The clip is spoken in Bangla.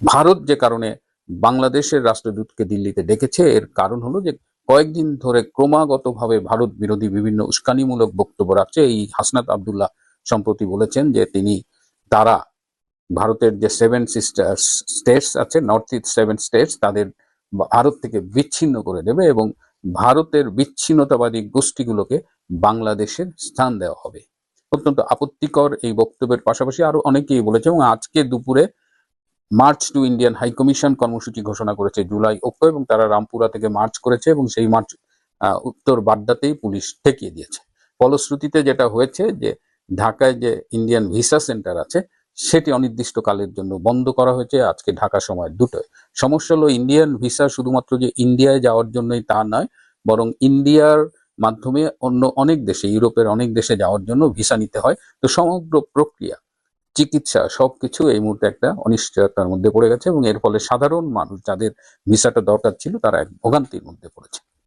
ভারত যে কারণে বাংলাদেশের রাষ্ট্রদূতকে দিল্লিতে ডেকেছে, এর কারণ হলো যে কয়েকদিন ধরে ক্রমাগতভাবে ভারত বিরোধী বিভিন্ন উস্কানিমূলক বক্তব্য রাখছে। এই হাসনাত আব্দুল্লাহ সম্প্রতি বলেছেন যে তিনি তারা ভারতের যে সেভেন সিস্টার স্টেটস আছে, নর্থ ইস্ট সেভেন স্টেটস, তাদের ভারত থেকে বিচ্ছিন্ন করে দেবে এবং ভারতের বিচ্ছিন্নতাবাদী গোষ্ঠীগুলোকে বাংলাদেশের স্থান দেওয়া হবে। অত্যন্ত আপত্তিকর এই বক্তব্যের পাশাপাশি আরও অনেকেই বলেছে এবং আজকে দুপুরে march to Indian high commission কর্মসূচি ঘোষণা করেছে জুলাই ঐক্য এবং তারা রামপুরা থেকে মার্চ করেছে এবং সেই মার্চ উত্তর বাড্ডাতেই পুলিশ ঠেকিয়ে দিয়েছে। ফলশ্রুতিতে যেটা হয়েছে যে ঢাকায় যে ইন্ডিয়ান ভিসা সেন্টার আছে, সেটি অনির্দিষ্টকালের জন্য বন্ধ করা হয়েছে। আজকে ঢাকা সময় দুটোয় সমস্যা হলো ইন্ডিয়ান ভিসা শুধুমাত্র যে ইন্ডিয়ায় যাওয়ার জন্যই তা নয়, বরং ইন্ডিয়ার মাধ্যমে অন্য অনেক দেশে, ইউরোপের অনেক দেশে যাওয়ার জন্য ভিসা নিতে হয়। তো সমগ্র প্রক্রিয়া চিকিৎসা সবকিছু এই মুহূর্তে একটা অনিশ্চয়তার মধ্যে পড়ে গেছে এবং এর ফলে সাধারণ মানুষ যাদের ভিসাটা দরকার ছিল তারা এক ভোগান্তির মধ্যে পড়েছে।